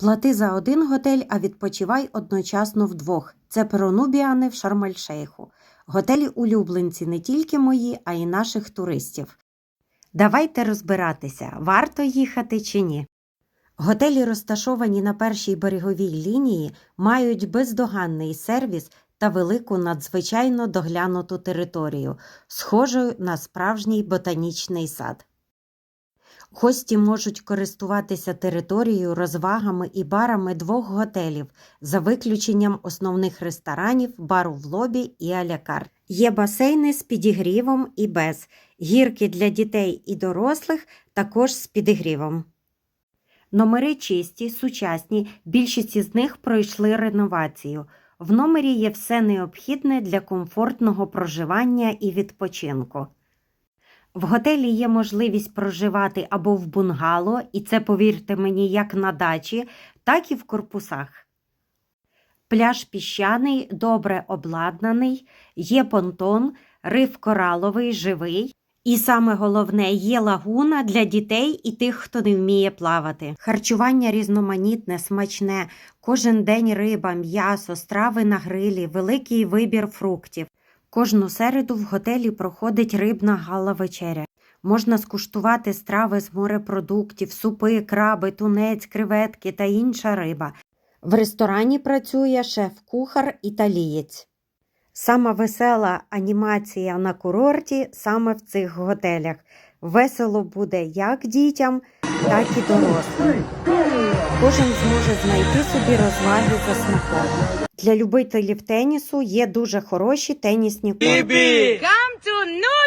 Плати за один готель, а відпочивай одночасно вдвох. Це Перонубіани в Шарм-ель-Шейху. Готелі улюбленці не тільки мої, а й наших туристів. Давайте розбиратися, варто їхати чи ні. Готелі, розташовані на першій береговій лінії, мають бездоганний сервіс та велику надзвичайно доглянуту територію, схожу на справжній ботанічний сад. Гості можуть користуватися територією, розвагами і барами двох готелів, за виключенням основних ресторанів, бару в лобі і алякарт. Є басейни з підігрівом і без, гірки для дітей і дорослих також з підігрівом. Номери чисті, сучасні, більшість із них пройшли реновацію. В номері є все необхідне для комфортного проживання і відпочинку. В готелі є можливість проживати або в бунгало, і це, повірте мені, як на дачі, так і в корпусах. Пляж піщаний, добре обладнаний, є понтон, риф кораловий, живий. І саме головне, є лагуна для дітей і тих, хто не вміє плавати. Харчування різноманітне, смачне, кожен день риба, м'ясо, страви на грилі, великий вибір фруктів. Кожну середу в готелі проходить рибна гала-вечеря. Можна скуштувати страви з морепродуктів, супи, краби, тунець, креветки та інша риба. В ресторані працює шеф-кухар італієць. Сама весела анімація на курорті саме в цих готелях. Весело буде як дітям, так і дорослим. Кожен зможе знайти собі розваги за смаком. Для любителів тенісу є дуже хороші тенісні корти. Come to Nubia!